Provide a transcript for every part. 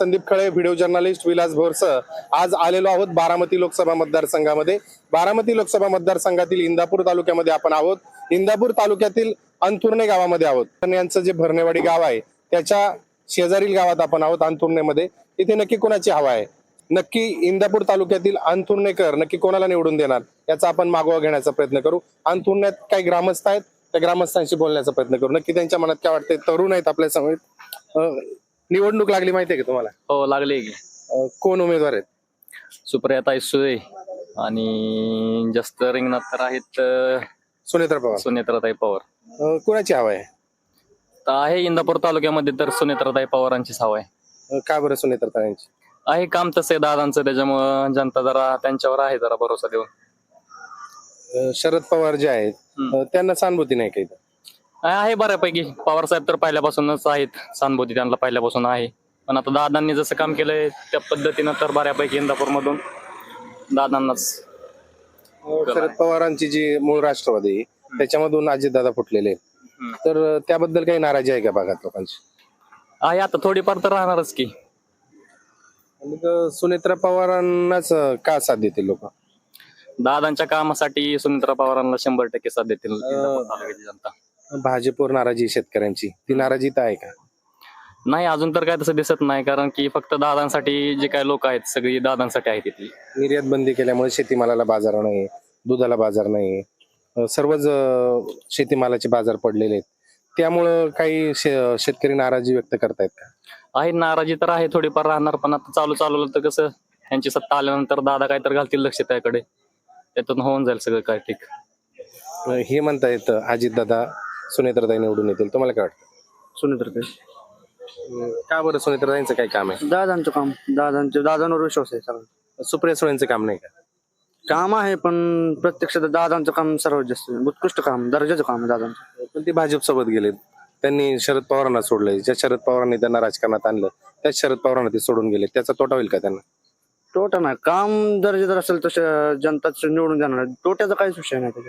Sandeep Khale video journalist Vilas Bhoras आज आलेलो आहोत बारामती लोकसभा मतदारसंघामध्ये. बारामती लोकसभा मतदारसंघातील इंदापूर तालुक्यामध्ये आपण आहोत. इंदापूर तालुक्यातील अंथुर्णे गावामध्ये आहोत. पण यांचं जे भरणेवाडी गाव आहे त्याच्या शेजारील गावात आपण आहोत अंथुर्णेमध्ये. इथे नक्की कोणाची हवा आहे? नक्की इंदापूर तालुक्यातील अंथुर्णेकर नक्की कोणाला निवडून देणार? याचा आपण मागोवा घेण्याचा प्रयत्न करू. अंथुर्ण्यात काही ग्रामस्थ आहेत त्या ग्रामस्थांशी बोलण्याचा प्रयत्न करू. नक्की त्यांच्या मनात काय वाटते तरुण आहेत आपल्यासमोर. निवडणूक लागली माहितीये का तुम्हाला? हो लागले की. अं, कोण उमेदवार आहेत? सुप्रियाताई सुळे आणि जास्त रिंगणात तर आहेत अं, सुनेत्रा पवार. सुनेत्राताई पवार. अं, कोणाची हवा आहे? तर आहे इंदापूर तालुक्यामध्ये तर सुनेत्राताई पवारांचीच हवा आहे. अं, का बरं सुनेत्रा यांची आहे काम तसं आहे दादांचं त्याच्यामुळं जनता जरा त्यांच्यावर आहे जरा भरोसा देऊन. अं, शरद पवार जे आहेत हम्म. अं, त्यांना सहानुभूती नाही काही आहे बऱ्यापैकी. पवार साहेब तर पहिल्यापासूनच आहेत. सहानुभूती त्यांना पहिल्यापासून आहे. पण आता दादांनी जसं काम केलंय त्या पद्धतीनं तर बऱ्यापैकी इंदापूर मधून दादांनाच शरद पवारांची जी मूळ राष्ट्रवादी आहे, त्याच्यामधून अजितदादा फुटलेले आहेत. हम्म. तर त्याबद्दल काही नाराजी आहे का भागात लोकांची? आहे आता थोडीफार तर राहणारच की. मग सुनेत्रा पवारांनाच अं, का साथ देतील लोक? दादांच्या कामासाठी सुनित्रा पवारांना शंभर टक्के साथ देतील इंदापूर तालुक्याची जनता. भाजपवर नाराजी आहे शेतकऱ्यांची. ती नाराजी तर आहे का? नाही अजून तर काय तसं दिसत नाही कारण की फक्त दादांसाठी जे काही लोक आहेत सगळी दादांसाठी आहेत तिथली. निर्यात बंदी केल्यामुळे शेतीमालाला बाजार नाही दुधाला बाजार नाही सर्वच अं, शेतीमालाचे बाजार पडलेले आहेत. त्यामुळं काही शे- शेतकरी नाराजी व्यक्त करतायत का? आहे नाराजी तर आहे थोडीफार राहणार पण आता चालू चालवलं तर कसं यांची सत्ता आल्यानंतर दादा काय तर घालतील लक्ष त्याकडे. त्यातून होऊन जाईल सगळं काय ठीक. अं, हे म्हणता येतं अजितदादा सुनेत्रताई निवडून येतील. तुम्हाला काय वाटतं? सुनेत्र अं, का बरं सुनेत्रताईंचं काय काम आहे? दादांचं काम दादांचं दादांवर विश्वास आहे सगळं सुप्रिया सुळेंचं काम नाही का? काम आहे पण प्रत्यक्षात दादांचं काम सर्वात जास्त आहे. उत्कृष्ट काम दर्जाचं काम आहे दादांचं. पण ते भाजप सोबत गेलेत. त्यांनी शरद पवारांना सोडलंय. ज्या शरद पवारांनी त्यांना राजकारणात आणलं त्याच शरद पवारांना ते सोडून गेले त्याचा तोटा होईल का त्यांना? तोटा नाही. काम दर्जेदार असेल तसं जनताच निवडून जाणार. तोट्याचा काहीच विषय नाही त्याचा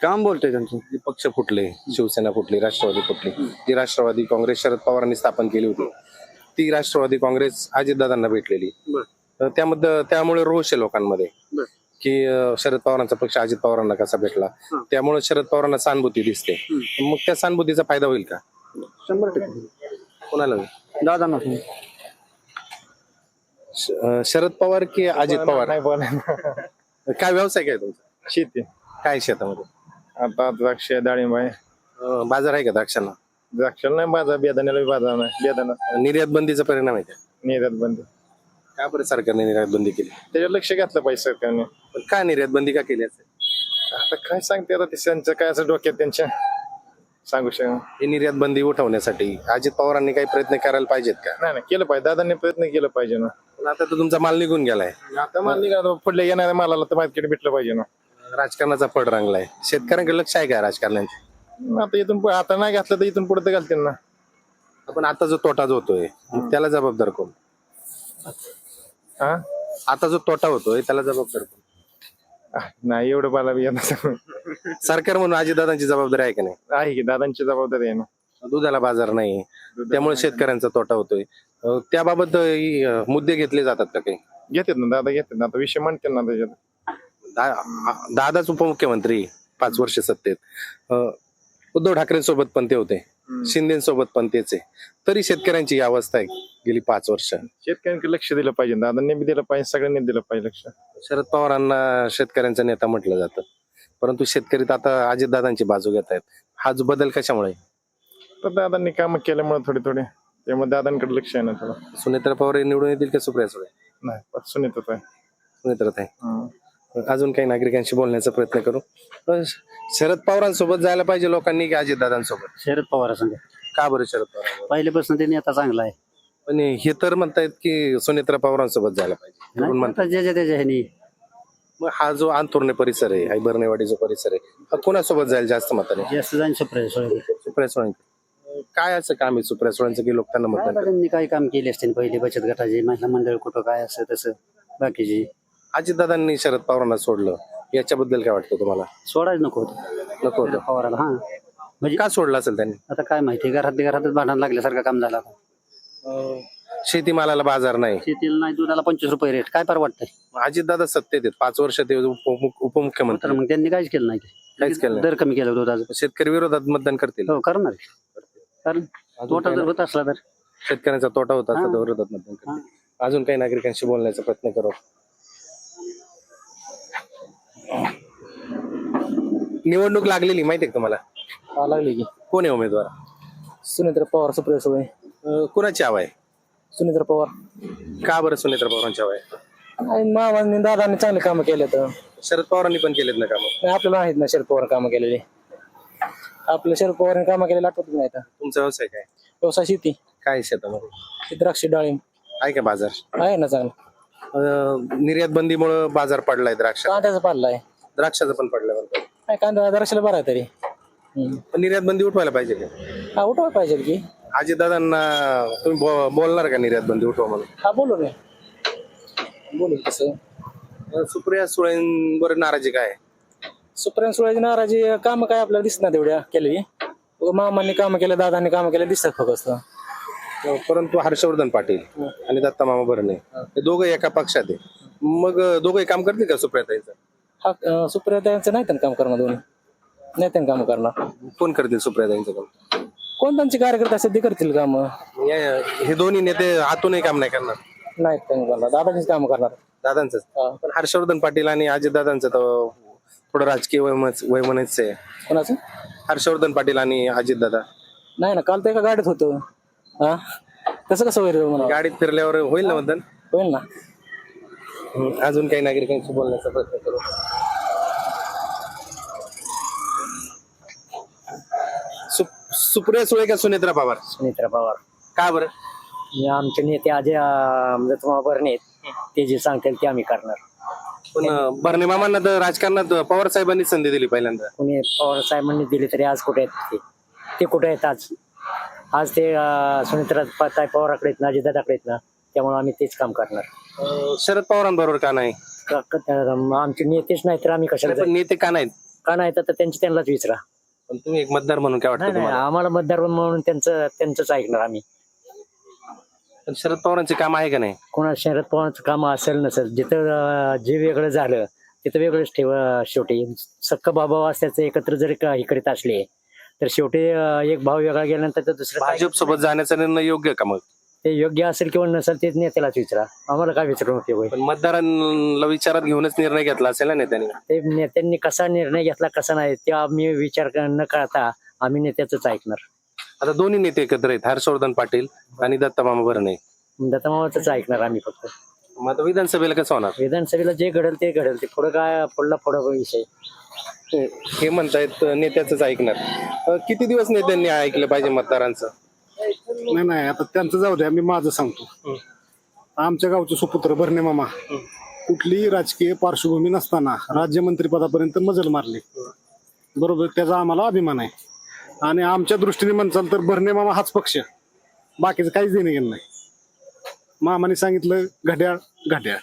काम बोलतोय त्यांचं. जे पक्ष फुटले शिवसेना फुटली राष्ट्रवादी फुटली. जी राष्ट्रवादी काँग्रेस शरद पवारांनी स्थापन केली होती. ती राष्ट्रवादी काँग्रेस अजितदादांना भेटलेली. तर त्यामध्ये त्यामुळे रोष आहे लोकांमध्ये. की शरद पवारांचा पक्ष अजित पवारांना कसा भेटला. त्यामुळे शरद पवारांना सहानुभूती दिसते. मग त्या सहानुभूतीचा फायदा होईल का? शंभर टक्के. कोणाला दादांना. शरद पवार की अजित पवार? काय व्यवसाय काय तुमचा? शेती. काय शेतामध्ये? आता द्राक्ष डाळिंब आहे. अं, बाजार आहे का द्राक्षांना? द्राक्षाला नाही बाजार बेदाण्याला बी बाजार नाही बेदाणा. निर्यात बंदीचा परिणाम आहे का? निर्यात बंदी का बरं सरकारने निर्यात बंदी केली? त्याच्यावर लक्ष घातलं पाहिजे सरकारने. पण का निर्यात बंदी का केली असेल आता काय सांगते आता ते त्यांचं काय असं डोक्यात त्यांच्या? सांगू शकत ही निर्यात बंदी उठवण्यासाठी अजित पवारांनी काही प्रयत्न करायला पाहिजेत का? नाही नाही केलं पाहिजे. दादांनी प्रयत्न केलं पाहिजे ना. पण आता तर तुमचा माल निघून गेलाय. आता मानली का पुढल्या येणाऱ्या मालाला तर मार्केट भेटलं पाहिजे ना. राजकारणाचा फड रंगलाय. शेतकऱ्यांकडे लक्ष आहे का राजकारण्यांचे? आता इथून पुढे आता नाही घातलं तर इथून पुढे तर घालतील ना. आपण आता जो तोटा जो होतोय त्याला जबाबदार कोण? हा आता जो तोटा होतोय त्याला जबाबदार कोण? नाही एवढं मला बी येणार सरकार म्हणून अजितदादांची जबाबदारी आहे का नाही? आहे की दादांची जबाबदारी आहे ना. दुधाला बाजार नाही त्यामुळे शेतकऱ्यांचा तोटा होतोय. अं, त्याबाबत अं, मुद्दे घेतले जातात का काही? घेतात ना दादा घेतात ना. आता विषय म्हणतील ना त्याच्यात. दा- दादाच उपमुख्यमंत्री पाच वर्ष सत्तेत. अं, उद्धव ठाकरेंसोबत पण ते होते. शिंदेसोबत पण तेच आहे. तरी शेतकऱ्यांची ही अवस्था आहे गेली पाच वर्ष. शेतकऱ्यांकडे लक्ष दिलं पाहिजे. दादांनी बी दिलं पाहिजे सगळ्यांनी दिलं पाहिजे लक्ष. शरद पवारांना शेतकऱ्यांचा नेता म्हटलं जातं. परंतु शेतकरी तर आता अजितदादांची बाजू घेत आहेत. हा जो बदल कशामुळे? तर दादांनी कामं केल्यामुळे थोडे थोडे. त्यामुळे दादांकडे लक्ष आहे ना थोडं. सुनेत्रा पवार हे निवडून येतील का सुप्रिया सुळे? नाही सुनीतच आहे. सुनेत्रा ताई. अजून काही नागरिकांशी बोलण्याचा प्रयत्न करू. अं, शरद पवारांसोबत जायला पाहिजे लोकांनी की अजितदादांसोबत शरद पवार संघ. का बरं शरद पवार? पहिल्यापासून ते नेता चांगला आहे. पण हे तर म्हणतायत की सुनेत्रा पवारांसोबत जायला पाहिजे. म्हणून म्हणतात. आता ज्याच्या त्याच्या ह्यानी मग हा जो आंतुर्णे परिसर आहे आई बर्नेवाडी जो परिसर आहे हा कोणासोबत जाईल जास्त मताने? जास्त जाईन सुप्रिया सुळे. सुप्रिया सुळेंचं काय असं काम आहे सुप्रिया सुळेंचं की लोक त्यांना मतदान आता त्यांनी काही काम केले असते पहिले बचत गटाचे महिला मंडळ कुठं काय असं तसं बाकीची? अजितदादांनी शरद पवारांना सोडलं. याच्याबद्दल काय वाटतं तुम्हाला? सोडायच नको होतं. नको होतं. पवाराला हा. म्हणजे का सोडलं असेल त्यांनी? आता काय माहिती घरात घरातच भांडण लागल्यासारखं काम झालं आता. शेतीमालाला बाजार नाही. शेतीला नाही दुधाला पंचवीस रुपये रेट काय परवडतंय? अजितदादा सत्तेत आहेत. पाच वर्ष ते उपमुख- तर उपमुख्यमंत्री मग त्यांनी काहीच केलं नाही. काहीच केलं. दर कमी केला दुधाचा शेतकरी विरोधात मतदान करतील. हो करणार कारण अजून तोटा काही जर. होत असला तर. शेतकऱ्यांचा तोटा होता हा. तर विरोधात मतदान करतील. अजून काही नागरिकांशी बोलण्याचा प्रयत्न करू निवडणूक लागलेली माहिती आहे का तुम्हाला? लागली की. कोण आहे उमेदवार? सुनेत्र पवार सुप्रिया सुळे. अं, कुणाची हवा आहे? सुनेत्र पवार. का बरं सुनेत्र पवारांची हवा आहे? आणि मामांनी दादांनी चांगले कामं केले तर शरद पवारांनी पण केलेत ना कामं? आपल्याला आहेत ना शरद पवार कामं केलेले. आपल्या शरद पवारांनी कामं केलेले आठवत नाही आता. तुमचा व्यवसाय काय? व्यवसाय शेती. काय आहे शेतामध्ये? द्राक्ष डाळिंब. आहे का बाजार? आहे ना चांगलं. अं, निर्यात बंदीमुळे बाजार पडलाय द्राक्ष कांद्याचा पाडला आहे द्राक्षाचा पण पडलाय म्हणतात काय कांदा द्राक्षाला बरा आहे तरी. हम्म. पण निर्यात बंदी उठवायला पाहिजे का? हा उठवाय पाहिजे की. अजितदादांना तुम्ही बो- बोलणार का निर्यात बंदी उठवा म्हणून? हा बोलू रे बोलू कसं. सुप्रिया सुळेंवर नाराजी काय? सुप्रिया सुळाची नाराजी कामं काय आपल्याला दिसणार तेवढ्या केली. मामांनी कामं केलं दादांनी कामं केलं दिसतात फक्त. परंतु हर्षवर्धन पाटील आणि दत्ता मामा भरणे हे दोघं एका पक्षात आहे. मग दोघंही काम करतील का सुप्रियाताईचं? हा अं, सुप्रिया त्यांचं नाही त्यांना काम करणार दोन्ही? नाही त्यांनी काम करणार कोण करतील सुप्रियाताईंचं काम? कोण त्यांचे कार्यकर्ते ते करतील काम. या- हे दोन्ही नेते हातूनही काम नाही करणार. नाहीत त्यांनी करणार. दादाचीच काम करणार. दादांच हा. पण हर्षवर्धन पाटील आणि अजितदादांचं तर थोडं राजकीय वैमच वैमनच आहे. कोणाचं? हर्षवर्धन पाटील आणि अजितदादा. नाही ना काल तर एका गाडीत होतो. हा? कसं कसं होईल गाडीत फिरल्यावर होईल ना मतदान? होईल ना. अजून काही नागरिकांशी बोलण्याचा प्रयत्न करू. सुप- सुप्रिया सुळे का सुनेत्रा पवार? सुमित्रा पवार. का बरं? आमचे नेते अजय दत्तमा भरणे ते जे सांगतील ते आम्ही करणार. पण अं, भरणे मामांना तर राजकारणात पवार साहेबांनी संधी दिली पहिल्यांदा. कोणी पवार साहेबांनी दिले तरी आज कुठे आहेत ते? ते कुठे आहेत आज? आज ते अं, सुमित्रा ताई पवाराकडे आहेत ना अजितदादाकडे आहेत ना त्यामुळे आम्ही तेच काम करणार. शरद पवारांबरोबर का नाही? क- क- त्या- आमचे नेतेच नाही तर आम्ही कशाला पण जायचं? नेते का नाहीत? का नाही तर त्यांचे त्यांनाच विचारा. पण तुम्ही एक मतदार म्हणून काय वाटतं नाही तुम्हाला? आम्हाला मतदार म्हणून त्यांचं त्यांचंच ऐकणार आम्ही. पण शरद पवारांचे काम आहे का नाही? कोणा शरद पवारांचं काम असेल नसेल जिथं अं, जे वेगळं झालं तिथं वेगळंच ठेव शेवटी. सक्क बाबा असल्याचं एकत्र जरी का- हे करीत असले तर शेवटी अं, एक भाव वेगळा गेल्यानंतर तर दुसरं? भाजप सोबत जाण्याचा निर्णय योग्य का मग? ते योग्य असेल किंवा नसेल ते नेत्यालाच विचारा. आम्हाला काय होईल पण मतदारांना विचारात घेऊनच निर्णय घेतला असेल ना नेत्यांनी? ते नेत्यांनी कसा निर्णय घेतला कसा नाही ते आम्ही विचार क- न करता आम्ही नेत्याच ऐकणार. आता दोन्ही नेते एकत्र आहेत हर्षवर्धन पाटील आणि दत्ता मामा भरणे. दत्तमावाच ऐकणार आम्ही फक्त. मग आता विधानसभेला कसं होणार? विधानसभेला जे घडेल ते घडेल ते पुढं काय पुढला पुढं विषय. हे म्हणतायत नेत्याच ऐकणार. अं, किती दिवस नेत्यांनी ऐकलं पाहिजे मतदारांचं? नाही नाही आता त्यांचं जाऊ द्या मी माझं सांगतो. आमच्या गावचे सुपुत्र भरणे मामा. कुठलीही राजकीय पार्श्वभूमी नसताना राज्यमंत्री पदापर्यंत मजल मारली. बरोबर त्याचा आम्हाला अभिमान आहे. आणि आमच्या दृष्टीने म्हणचाल तर भरणे मामा हाच पक्ष. बाकीचं काहीच देणं घेणं नाही. मामाने सांगितलं घड्याळ घड्याळ.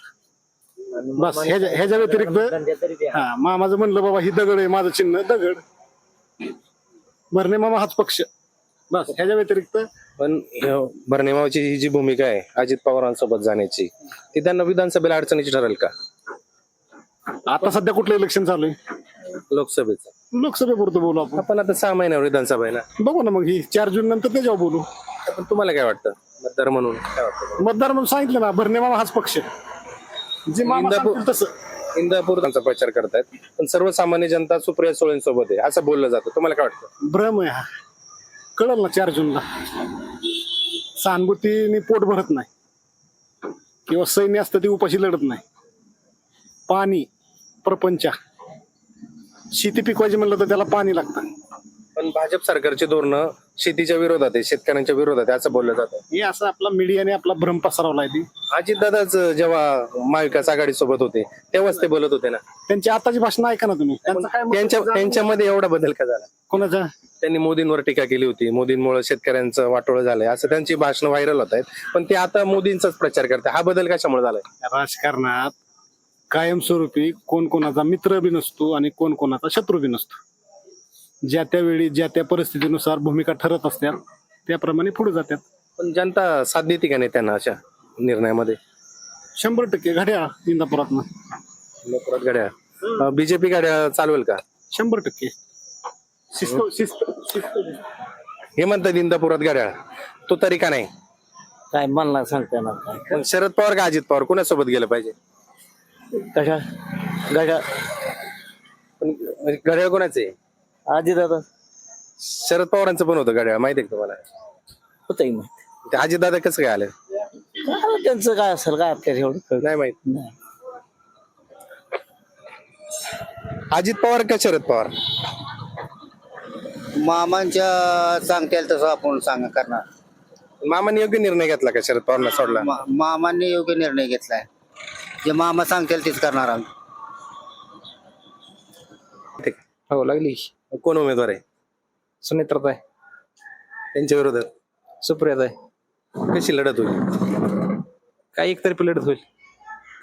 बस ह्याच्या ह्याच्या व्यतिरिक्त हा मामाचं म्हणलं बाबा ही दगड आहे माझं चिन्ह दगड. भरणे मामा हाच पक्ष. बस ह्याच्या व्यतिरिक्त पण ह्यो भरणे मामाची ही जी भूमिका आहे अजित पवारांसोबत जाण्याची ती त्यांना विधानसभेला अडचणीची ठरेल का? आता सध्या कुठलं इलेक्शन चालू आहे? लोकसभेचं. लोकसभेपुरतं बोलू आपण. आपण आता सहा महिन्यावर विधानसभा आहे ना? बघू ना मग ही चार जून नंतर त्याच्यावर बोलू. पण तुम्हाला काय वाटतं? मतदार म्हणून काय वाटतं? मतदार म्हणून सांगितलं ना भरणे मामा हाच पक्ष जे मामा इंदापूर- सांगतील तसं. इंदापूर त्यांचा प्रचार करतायत. पण सर्वसामान्य जनता सुप्रिया सुळेंसोबत आहे असं बोललं जातं. तुम्हाला काय वाटतं? भ्रम आहे हा. कळल ना चार जूनला सहानुभूतीने पोट भरत नाही. किंवा सैन्य असतं ती उपाशी लढत नाही. पाणी प्रपंच. शेती पिकवायची म्हणलं तर त्याला पाणी लागतं. पण भाजप सरकारची धोरणं शेतीच्या विरोधात आहे शेतकऱ्यांच्या विरोधात आहे असं बोललं जातं. हे असं आपला मीडियाने आपला भ्रम पसरवलाय ती. अजितदादाच जेव्हा महाविकास आघाडी सोबत होते तेव्हाच ते बोलत होते ना. त्यांची आताची भाषण ऐका ना तुम्ही. त्यांचं काय मत त्यांच्या होतं? त्यांच्यामध्ये एवढा बदल का झाला? कोणाचा? त्यांनी मोदींवर टीका केली होती मोदींमुळे शेतकऱ्यांचं वाटोळं झालंय असं त्यांची भाषणं व्हायरल होत आहेत. पण ते आता मोदींचाच प्रचार करतात हा बदल कशामुळे झालाय? राजकारणात कायमस्वरूपी कोण कोणाचा मित्र बी नसतो आणि कोण कोणाचा शत्रू बी नसतो. ज्या त्या वेळी ज्या त्या परिस्थितीनुसार भूमिका ठरत असतात त्याप्रमाणे पुढे जातात पण जनता साथ देते का नाही त्यांना अशा निर्णयामध्ये? शंभर टक्के घड्याळ इंदापुरातनं. परत गाड्या बीजेपी गाड्या चालवेल का? शंभर टक्के. शिस्त शिस्त शिस्त. हे म्हणतात इंदापुरात गाड्या तो तरी का नाही? काय मला सांगता येणार काय? मग शरद पवार का अजित पवार? कोणासोबत गेलं पाहिजे? कशा? कशा पण घड्याळ कोणाचे आधी दादा शरद पवारांचं पण होतं घड्याळ माहिती आहे का तुम्हाला? होतंय माहिती? ते अजित दादा कसं काय आलं? काय त्यांचं काय असेल काय आपल्याला एवढं कळत नाही माहीत. नाही. अजित पवार का शरद पवार? मामांच्या सांगतील तसं आपण सांग करणार. मामाने योग्य निर्णय घेतला का शरद पवारला सोडला? मा- मामांनी योग्य निर्णय घेतलाय. जे मामा सांगतील तेच करणार आम्ही. हो लागली. कोण उमेदवार आहे? सुनेत्रात आहे त्यांच्या विरोधात. सुप्रियात आहे कशी लढत होईल? काय एकतरी लढत होईल.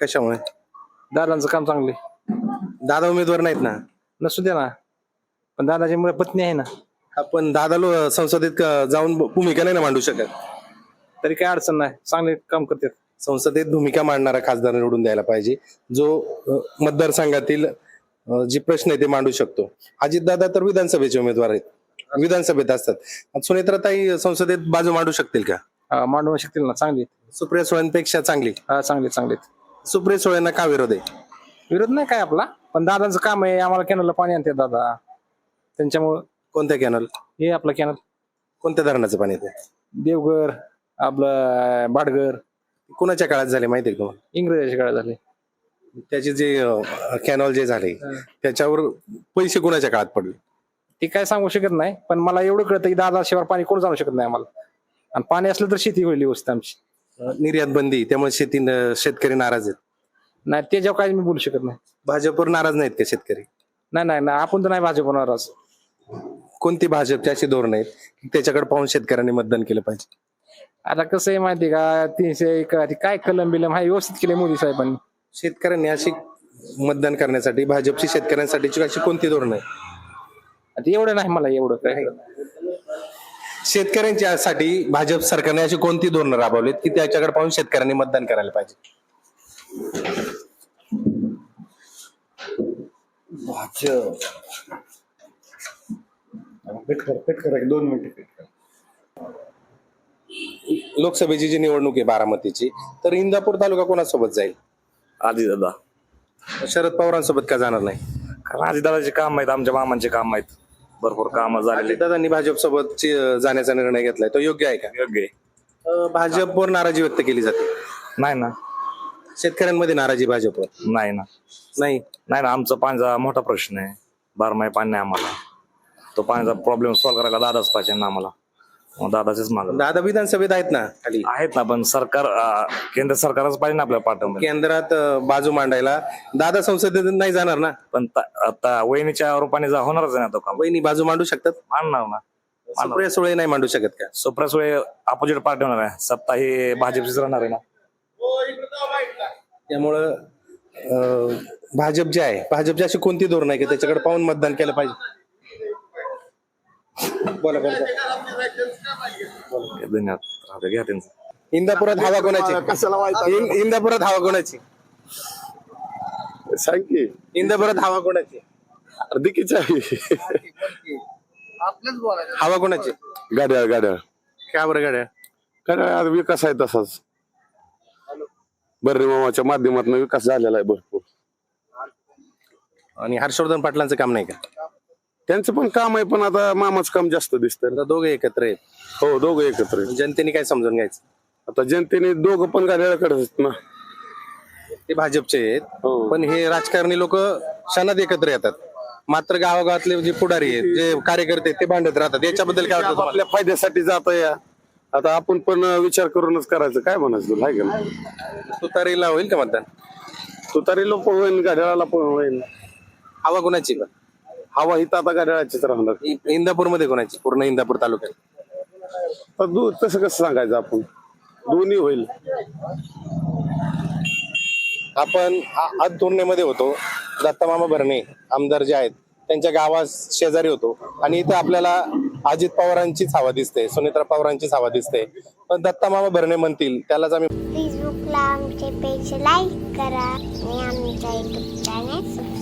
कशामुळे? दादांचं काम चांगले. दादा उमेदवार नाहीत ना? नसू दे ना. पण दादाची मुळे पत्नी आहे ना. आपण दादा लो संसदेत क- जाऊन भूमिका नाही ना मांडू शकत. तरी काय अडचण नाही. चांगले काम करतात. संसदेत भूमिका मांडणारा खासदार निवडून द्यायला पाहिजे. जो अ, मतदारसंघातील जे प्रश्न आहे ते मांडू शकतो. अजितदादा तर विधानसभेचे उमेदवार आहेत. विधानसभेत असतात. सुनेत्राताई संसदेत बाजू मांडू शकतील का? मांडू शकतील ना. चांगली. सुप्रिया सुळेंपेक्षा चांगली. हा चांगले चांगले. सुप्रिया सुळेंना का विरोध आहे? विरोध नाही काय आपला? पण दादांचं काम आहे. आम्हाला कॅनलला पाणी आणते दादा. त्यांच्यामुळं कोणत्या कॅनल? हे आपलं कॅनल. कोणत्या धरणाचं पाणी येते देवघर आपलं बाडगर कोणाच्या काळात झाले माहिती आहे तुम्हाला? इंग्रजाच्या काळात झाले. त्याचे जे कॅनॉल जे झाले त्याच्यावर पैसे कोणाच्या काळात पडले? ते काय सांगू शकत नाही पण मला एवढं कळतं की दादा शिवाय पाणी कोण जाणू शकत नाही आम्हाला. आणि पाणी असलं तर शेती होईल व्यवस्थित आमची. निर्यात बंदी त्यामुळे शेती शेतकरी नाराज आहेत. नाही त्याच्यावर काय मी बोलू शकत नाही. भाजपवर नाराज नाहीत का शेतकरी? नाही नाही नाही, आपण तर नाही भाजप होणार आज कोणती भाजपची अशी धोरण आहेत त्याच्याकडे पाहून शेतकऱ्यांनी मतदान केलं पाहिजे? आता कसं आहे माहिती का तीनशे काय कलम बिलम हा व्यवस्थित केले मोदी साहेबांनी. शेतकऱ्यांनी अशी मतदान करण्यासाठी भाजपची शेतकऱ्यांसाठीची अशी कोणती धोरण आहे आता एवढं नाही मला एवढं काय. शेतकऱ्यांच्या साठी भाजप सरकारने अशी कोणती धोरणं राबवलीत की त्याच्याकडे पाहून शेतकऱ्यांनी मतदान करायला पाहिजे? दोन मिनिटं लोकसभेची जी निवडणूक आहे बारामतीची तर इंदापूर तालुका कोणासोबत जाईल? आधी दादा. शरद पवारांसोबत का जाणार नाही? कारण आधी दादाचे काम आहेत आमच्या मामांचे काम आहेत. भरपूर काम झालेले दादांनी भाजप सोबत जाण्याचा निर्णय घेतलाय. तो योग्य आहे का? योग्य आहे. अ, भाजपवर नाराजी व्यक्त केली जाते. नाही ना. शेतकऱ्यांमध्ये नाराजी भाजपवर? नाही ना. नाही. नाही ना आमचा पाण्याचा मोठा प्रश्न आहे. बारमाही पाणी नाही आम्हाला. तो पाण्याचा प्रॉब्लेम सॉल्व्ह करायला दादाच पाहिजे ना आम्हाला. दादाचेच माग दादा विधानसभेत आहेत ना खाली? आहेत ना पण सरकार अं, केंद्र सरकारच पाहिजे ना आपल्याला पाठवून. केंद्रात अ, बाजू मांडायला. दादा संसदेत नाही जाणार ना? पण ता- आता वहिनीच्या रूपाने जा होणारच आहे ना तो काम. वहिनी बाजू मांडू शकतात? मानणार ना. सुप्रिया सुळे नाही मांडू शकत का? सुप्रास वेळे अपोजिट पार्टी होणार आहे. सत्ता ही भाजपचीच राहणार आहे ना. त्यामुळं अ, भाजप जे आहे भाजपची अशी कोणती धोरण आहे की त्याच्याकडे पाहून मतदान केलं पाहिजे? बोला बोला. धन्यवाद. घ्या त्यांचं. इंदापुरात हवा कोणाची? इन- इंदापुरात हवा कोणाची? सांग की. इंदापुरात हवा कोणाची? अर्धिकीच आहे. हवा कोणाची? गाड्या गाड्या. काय बरं गाड्या? गाड्या आता विकास आहे तसाच. बर्रे मामाच्या माध्यमातून विकास झालेला आहे भरपूर. आणि हर्षवर्धन पाटलांचं काम नाही का? त्यांचं पण काम आहे पण आता मामाचं काम जास्त दिसतं आता दोघे एकत्र आहेत. हो दोघं एकत्र आहेत. जनतेने काय समजून घ्यायचं? आता जनतेने दोघं पण गाड्याकडे आहेत ना. ते भाजपचे आहेत हो. पण हे राजकारणी लोक क्षणात एकत्र येतात. मात्र गावागावातले जे पुढारी आहेत जे कार्यकर्ते आहेत, ते भांडत राहतात. याच्याबद्दल काय वाटतं तुम्हाला? आपल्या फायद्यासाठी जात या. आता आपण पण विचार करूनच करायचं. काय म्हणायचं तुला? आहे का नाही? तुतारीला होईल का मतदान? तुतारीला पण होईल गाड्याला पण होईल हवा कोणाची का हवा ही आता गाड्याचीच राहणार? इंदापूरमध्ये कोणाची? पूर्ण इंदापूर तालुक्यात. तर दू तसं कसं सांगायचं आपण? दोन्ही होईल. आपण आज तुर्णेमध्ये होतो. दत्तामामा भरणे आमदार जे आहेत त्यांच्या गावात शेजारी होतो. आणि इथं आपल्याला अजित पवारांचीच हवा दिसते सुनेत्रा पवारांचीच हवा दिसते. पण दत्ता मामा भरणे म्हणतील त्यालाच आम्ही फेसबुकला आमचे पेज लाईक करा आणि आमच्या युट्यूब चॅनेल